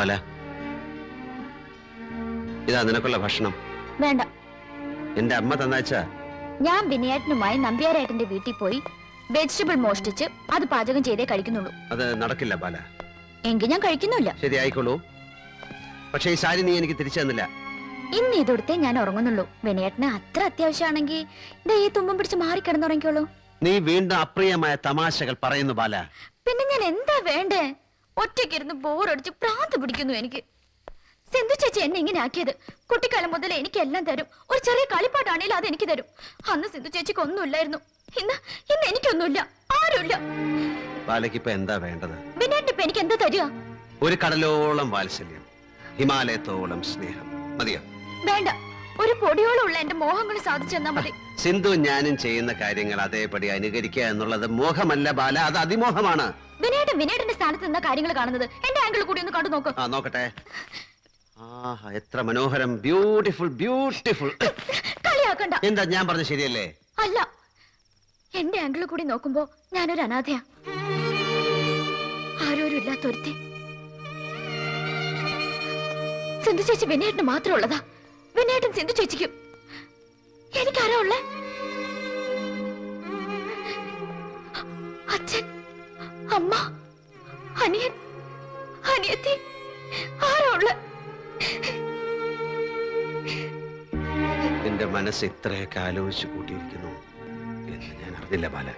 ബാല. ഇതാ നിനക്കുള്ള ഭക്ഷണം. വേണ്ട. എന്റെ അമ്മ തന്നാച്ച ഞാൻ വിനയേട്ടനുമായി നമ്പ്യാരേട്ടന്റെ വീട്ടിൽ പോയി വെജിറ്റബിൾ മോഷ്ടിച്ച് അത് പാചകം ചെയ്തേ കഴിക്കുന്നുള്ളൂ. അത് നടക്കില്ല ബാല. എങ്കിൽ ഞാൻ കഴിക്കുന്നില്ല ശരി ആയിക്കോളൂ. പക്ഷേ ഈ സാരി നീ എനിക്ക് തിരിച്ചു തന്നില്ല. ഇന്ന് ഇതൊടുത്തേ ഞാൻ ഉറങ്ങുന്നുള്ളൂ. വിനയേട്ടന് അത്ര അത്യാവശ്യമാണെങ്കിൽ ഈ തുമ്പം പിടിച്ച് മാറി കിടന്നുറങ്ങിക്കോളൂ നീ വീണ്ടും അപ്രിയമായ തമാശകൾ പറയുന്നു ബാല. പിന്നെ ഞാൻ എന്താ വേണ്ടേ? ഒറ്റയ്ക്കിരുന്ന് ബോറടിച്ച് പ്രാന്ത് പിടിക്കുന്നു എനിക്ക്. സിന്ധു ചേച്ചി എന്നെ ഇങ്ങനെ ആക്കിയത്. കുട്ടിക്കാലം മുതൽ എനിക്ക് എല്ലാം തരും. ഒരു ചെറിയ കളിപ്പാട്ടാണെങ്കിൽ അത് എനിക്ക് തരും. അന്ന് സിന്ധു ചേച്ചിക്ക് ഒന്നുമില്ലായിരുന്നു ഇന്ന് ഇന്ന് എനിക്കൊന്നുമില്ല. ആരുമില്ല. എന്താ വേണ്ടത്? എനിക്ക് എന്താ തരിക? ഒരു കടലോളം വാത്സല്യം ഹിമാലയത്തോളം സ്നേഹം. മതിയോ? വേണ്ട. ഒരു പൊടിയോളം ഉള്ള എന്റെ മോഹങ്ങൾ സാധിച്ചു തന്നാ മതി. സിന്ധു ഞാനും ചെയ്യുന്ന കാര്യങ്ങൾ അതേപടി അനുകരിക്കുക എന്നുള്ളത് മോഹമല്ല ബാല അത് അതിമോഹമാണ്. വിനേട്ടൻ വിനേട്ടന്റെ സ്ഥാനത്ത് നിന്ന കാര്യങ്ങൾ കാണുന്നത്. എന്റെ ആംഗിൾ കൂടി ഒന്ന് കണ്ടു നോക്ക്. ആ നോക്കട്ടെ. ആഹാ എത്ര മനോഹരം. ബ്യൂട്ടിഫുൾ ബ്യൂട്ടിഫുൾ കളിയാക്കണ്ട. എന്താ ഞാൻ പറഞ്ഞ ശരിയല്ലേ? അല്ല. എന്റെ ആംഗിൾ കൂടി നോക്കുമ്പോ ഞാനൊരു അനാഥയാ. ആരോരും ഇല്ലാത്തൊരുത്തി സിന്ധു ചേച്ചി വിനയേട്ടന് മാത്രം ഉള്ളതാ. വിനയേട്ടൻ സിന്ധു ചേച്ചിക്കും. എനിക്കാരാ ഉള്ളേ? അച്ഛൻ അമ്മ അനിയൻ അനിയത്തി ആരാ ഉള്ളേ? നിന്റെ മനസ്സ് ഇത്രയൊക്കെ ആലോചിച്ച് കൂട്ടിയിരിക്കുന്നു എന്ന് ഞാൻ അറിഞ്ഞില്ല ബാല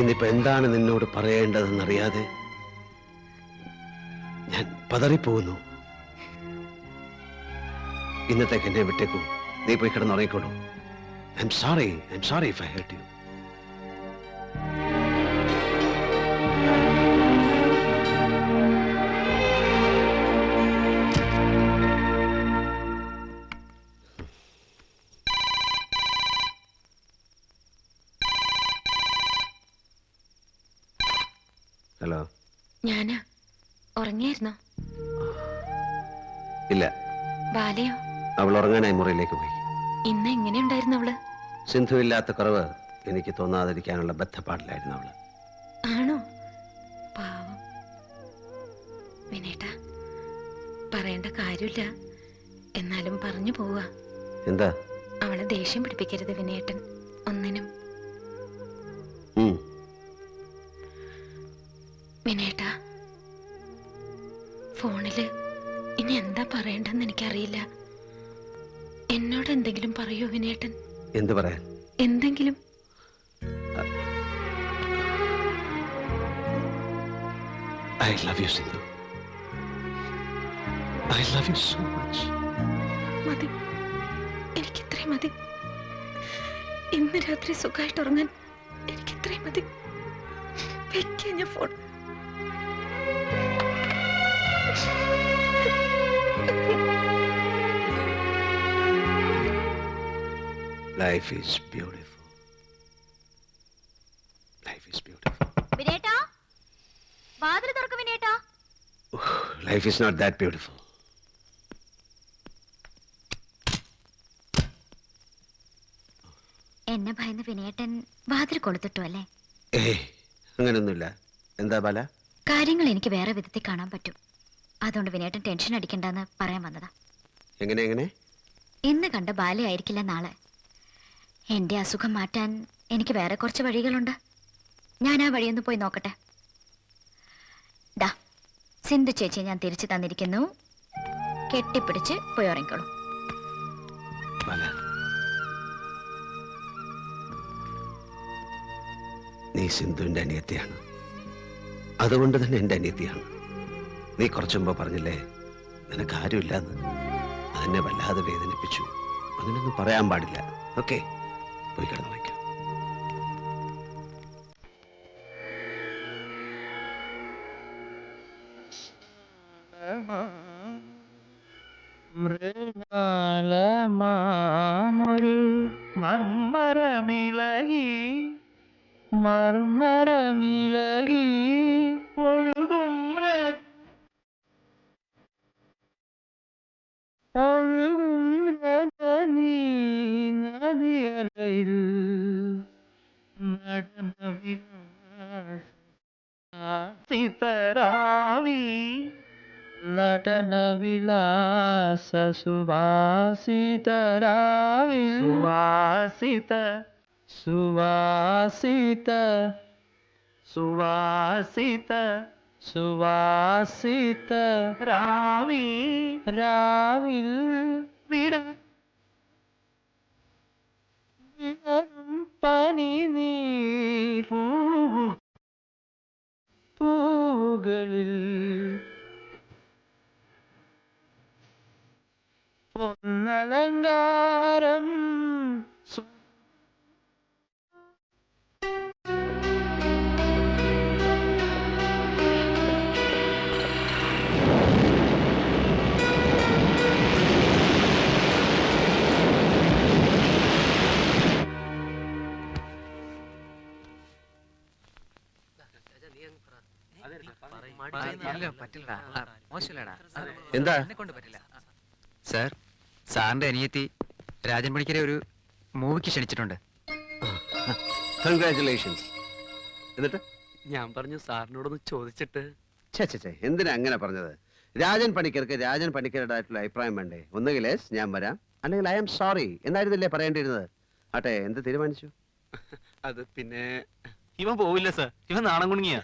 ഇന്നിപ്പോ എന്താണ് നിന്നോട് പറയേണ്ടതെന്നറിയാതെ പതറിപ്പോകുന്നു. ഇന്നത്തേക്ക് എന്നെ വിട്ടേക്കൂ. നീ പോയി കിടന്നുറങ്ങിക്കോളൂ. I'm sorry I'm sorry if I hurt you hello. ഞാനാ? ഉറങ്ങിയായിരുന്നോ? ഇല്ല. ബാലയോ? അവൾ ഉറങ്ങാനായി മുറിയിലേക്ക് പോയി. ഇന്ന് എങ്ങനെയുണ്ടായിരുന്നു അവൾ? സിന്ധു ഇല്ലാത്ത കുറവ് എനിക്ക് തോന്നാതിരിക്കാനുള്ള ബദ്ധപ്പാടിലായിരുന്നു അവൾ. ആണോ? പാവം. വിനേട്ട പറയേണ്ട കാര്യമില്ല. എന്നാലും പറഞ്ഞു പോവാ എന്താ? അവളെ ദേഷ്യം പിടിപ്പിക്കരുത് വിനേട്ടൻ. ഒന്നിനും എന്നോട് എന്തെങ്കിലും പറയൂ വിനേട്ടൻ എന്ത് പറയാൻ? എന്തെങ്കിലും. I love you Sindhu. I love you so much മതി. എനിക്ക് ഇത്രയും മതി. ഇന്ന് രാത്രി സുഖമായിട്ട് ഉറങ്ങാൻ എനിക്ക് ഇത്രയും മതി. വെക്കാൻ ഞാൻ phone life is beautiful life is beautiful വിനേട്ടാ? വാതിൽ തുറക്കും വിനേട്ടാ. Life is not that beautiful എന്നെ ഭയന്ന് വിനേട്ടൻ വാതിൽ കൊളുത്തിട്ടു അല്ലേ? ഏയ് അങ്ങനെയൊന്നുമില്ല എന്താ ബാല? കാര്യങ്ങൾ എനിക്ക് വേറെ വിധത്തിൽ കാണാൻ പറ്റും. അതുകൊണ്ട് വിനേട്ടൻ ടെൻഷൻ അടിക്കണ്ടെന്ന് പറയാൻ വന്നതാ. എങ്ങനെ എങ്ങനെ? ഇന്ന് കണ്ട ബാലയായിരിക്കില്ല നാളെ. എന്റെ അസുഖം മാറ്റാൻ എനിക്ക് വേറെ കുറച്ച് വഴികളുണ്ട്. ഞാൻ ആ വഴിയൊന്ന് പോയി നോക്കട്ടെ. സിന്ധു ചേച്ചിയെ ഞാൻ തിരിച്ചു തന്നിരിക്കുന്നു. കെട്ടിപ്പിടിച്ച് പോയി ഉറങ്ങിക്കോളൂ. നീ സിന്ധുവിന്റെ അനിയത്തിയാണ്. അതുകൊണ്ട് തന്നെ എന്റെ അനിയത്തിയാണ്. നീ കുറച്ചു മുമ്പ് പറഞ്ഞില്ലേ നിനക്ക് ആരുമില്ലാന്ന്. അതെന്നെ വല്ലാതെ വേദനിപ്പിച്ചു. അങ്ങനെയൊന്നും പറയാൻ പാടില്ല. ഓക്കെ. പോയി കിടന്നു വയ്ക്കാം മൃഗാലമാമൊരു മർമരമിളകി മർമരമിളകി ഒഴുകും ഒഴുകും നടന വിലാസ സുവാസിതരാവിൽ സുവാസിത. സുവാസിത. സുവാസിത. സുവാസിത. രാവി രാവിൽ. വിട. പനി നീ പൂകളിൽ അത് എന്താ? എന്നെ കൊണ്ട് പറ്റില്ല. സാർ? സാറിന്റെ അനിയത്തി രാജൻ പണിക്കരെ ഒരു മൂവിക്ക് ക്ഷണിച്ചിട്ടുണ്ട്. കൺഗ്രാറ്റുലേഷൻസ് എന്നിട്ട്? ഞാൻ പറഞ്ഞു സാറിനോടൊന്ന് ചോദിച്ചിട്ട്. ചേ ചേ എന്തിനാ അങ്ങനെ പറഞ്ഞത്? രാജൻ പണിക്കർക്ക് രാജൻ പണിക്കരുടേതായിട്ടുള്ള അഭിപ്രായം വേണ്ടേ? ഒന്നുകിൽ ഞാൻ വരാം. അല്ലെങ്കിൽ ഐ എം സോറി എന്നായിരുന്നില്ലേ പറയേണ്ടിയിരുന്നത്? ആട്ടെ എന്ത് തീരുമാനിച്ചു? അത് പിന്നെ ഇവ പോവില്ല സർ. ഇവ നാണം കുണുങ്ങിയ.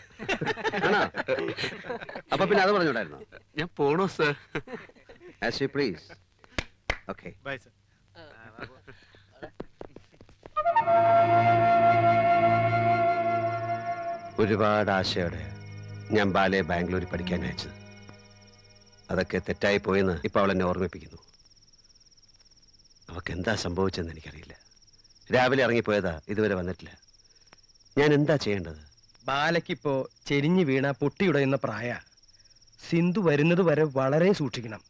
അപ്പൊ പിന്നെ അത് പറഞ്ഞോടായിരുന്നു ഞാൻ പോണോ sir. As you please okay. Bye sir. ഒരുപാട് ആശയോടെ ഞാൻ ബാലയെ ബാംഗ്ലൂരിൽ പഠിക്കാൻ അയച്ചത്. അതൊക്കെ തെറ്റായി പോയെന്ന് ഇപ്പൊ അവൾ എന്നെ ഓർമ്മിപ്പിക്കുന്നു. അവക്ക് എന്താ സംഭവിച്ചെന്ന് എനിക്കറിയില്ല. രാവിലെ ഇറങ്ങിപ്പോയതാ ഇതുവരെ വന്നിട്ടില്ല. ഞാൻ എന്താ ചെയ്യേണ്ടത്? ബാലയ്ക്കിപ്പോ ചെരിഞ്ഞു വീണ പൊട്ടിയുടയുന്ന പ്രായ സിന്ധു വരുന്നത് വരെ വളരെ സൂക്ഷിക്കണം.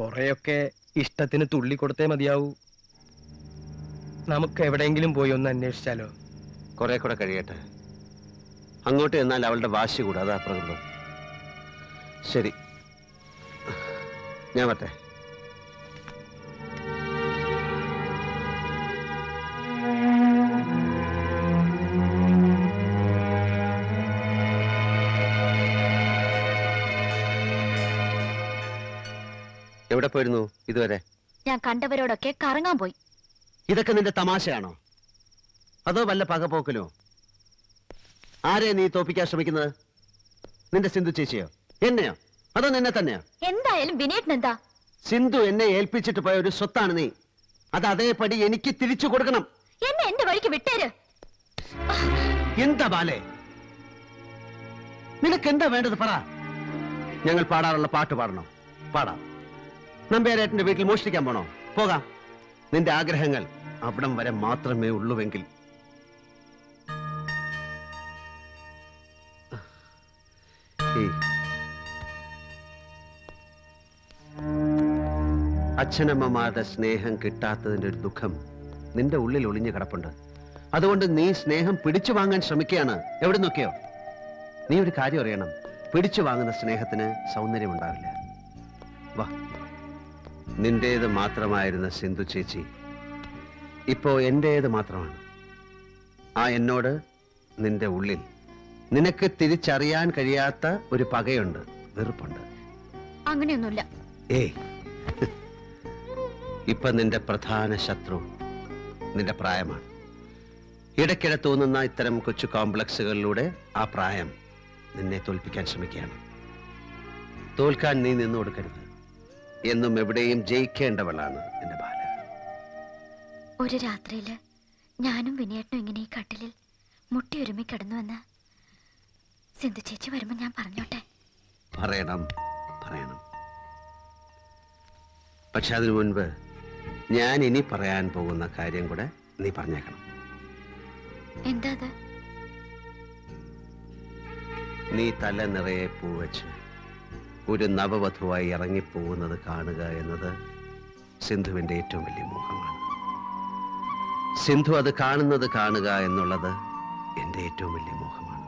കുറെയൊക്കെ ഇഷ്ടത്തിന് തുള്ളി കൊടുത്തേ മതിയാവൂ. നമുക്ക് എവിടെയെങ്കിലും പോയി ഒന്ന് അന്വേഷിച്ചാലോ? കുറെ കൂടെ കഴിയട്ടെ. അങ്ങോട്ട് എന്നാൽ അവളുടെ വാശി കൂടാതെ അതാ പ്രകൃതം. ശരി. ഞാൻ വട്ടെ എവിടെ പോയിരുന്നു ഇതുവരെ? ഞാൻ കണ്ടവരോടൊക്കെ കറങ്ങാൻ പോയി. ഇതൊക്കെ നിന്റെ തമാശയാണോ? അതോ വല്ല പകപോക്കലോ? ആരെ നീ തോപ്പിക്കാൻ ശ്രമിക്കുന്നത്? നിന്റെ സിന്ധു ചേച്ചിയോ? എന്നെയോ? അതോ നിന്നെ തന്നെയോ? എന്തായാലും വിനേട്ടൻ എന്താ? സിന്ധു എന്നെ ഏൽപ്പിച്ചിട്ട് പോയ ഒരു സ്വത്താണ് നീ. അത് അതേപടി എനിക്ക് തിരിച്ചു കൊടുക്കണം. എന്നെ എന്റെ വഴിക്ക് വിട്ടേര്. എന്താ ബാലേ? നിനക്ക് എന്താ വേണ്ടത് പറ. ഞങ്ങൾ പാടാറുള്ള പാട്ട് പാടണം. പാടാം. നമ്പ്യാരേട്ടന്റെ വീട്ടിൽ മോഷ്ടിക്കാൻ പോണോ? പോകാം. നിന്റെ ആഗ്രഹങ്ങൾ അവിടം വരെ മാത്രമേ ഉള്ളൂവെങ്കിൽ. അച്ഛനമ്മമാരുടെ സ്നേഹം കിട്ടാത്തതിന്റെ ഒരു ദുഃഖം നിന്റെ ഉള്ളിൽ ഒളിഞ്ഞു കിടപ്പുണ്ട്. അതുകൊണ്ട് നീ സ്നേഹം പിടിച്ചു വാങ്ങാൻ ശ്രമിക്കുകയാണ്. എവിടെ നോക്കിയോ? നീ ഒരു കാര്യം അറിയണം. പിടിച്ചു വാങ്ങുന്ന സ്നേഹത്തിന് സൗന്ദര്യം ഉണ്ടാവില്ല വാ. നിന്റേത് മാത്രമായിരുന്ന സിന്ധു ചേച്ചി ഇപ്പോ എന്റേത് മാത്രമാണ്. ആ എന്നോട് നിന്റെ ഉള്ളിൽ നിനക്ക് തിരിച്ചറിയാൻ കഴിയാത്ത ഒരു പകയുണ്ട് വെറുപ്പുണ്ട്. അങ്ങനെയൊന്നുമില്ല. ഏ ഇപ്പൊ നിന്റെ പ്രധാന ശത്രു നിന്റെ പ്രായമാണ്. ഇടയ്ക്കിടെ തോന്നുന്ന ഇത്തരം കൊച്ചു കോംപ്ലക്സുകളിലൂടെ ആ പ്രായം നിന്നെ തോൽപ്പിക്കാൻ ശ്രമിക്കുകയാണ്. തോൽക്കാൻ നീ നിന്നു കൊടുക്കരുത്. എന്നും എവിടെയും ജയിക്കേണ്ടവളാണ് എന്റെ ബാല ഒരു രാത്രിയിൽ ഞാനും വിനയേട്ടനും ഇങ്ങനെ ഈ കട്ടിലിൽ മുട്ടിയൊരുമി കിടന്നുവെന്ന് സിന്ധു ചേച്ചി വരുമ്പോ ഞാൻ പറഞ്ഞോട്ടെ? പറയണം പറയണം. പക്ഷെ അതിനു മുൻപ് ഞാൻ ഇനി പറയാൻ പോകുന്ന കാര്യം കൂടെ നീ പറഞ്ഞേക്കണം. എന്താ അത്? നീ തല നിറയെ പൂവച്ച് ഒരു നവവധുവായി ഇറങ്ങിപ്പോകുന്നത് കാണുക എന്നത് സിന്ധുവിന്റെ ഏറ്റവും വലിയ മോഹമാണ്. സിന്ധു അത് കാണുന്നത് കാണുക എന്നുള്ളത് എന്റെ ഏറ്റവും വലിയ മോഹമാണ്.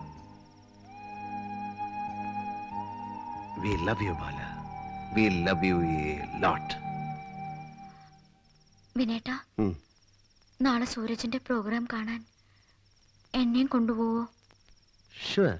We love you Bala. We love you a lot വിനേട്ടാ നാളെ സൂരജിന്റെ പ്രോഗ്രാം കാണാൻ എന്നെയും കൊണ്ടുപോവോ? ഷുവർ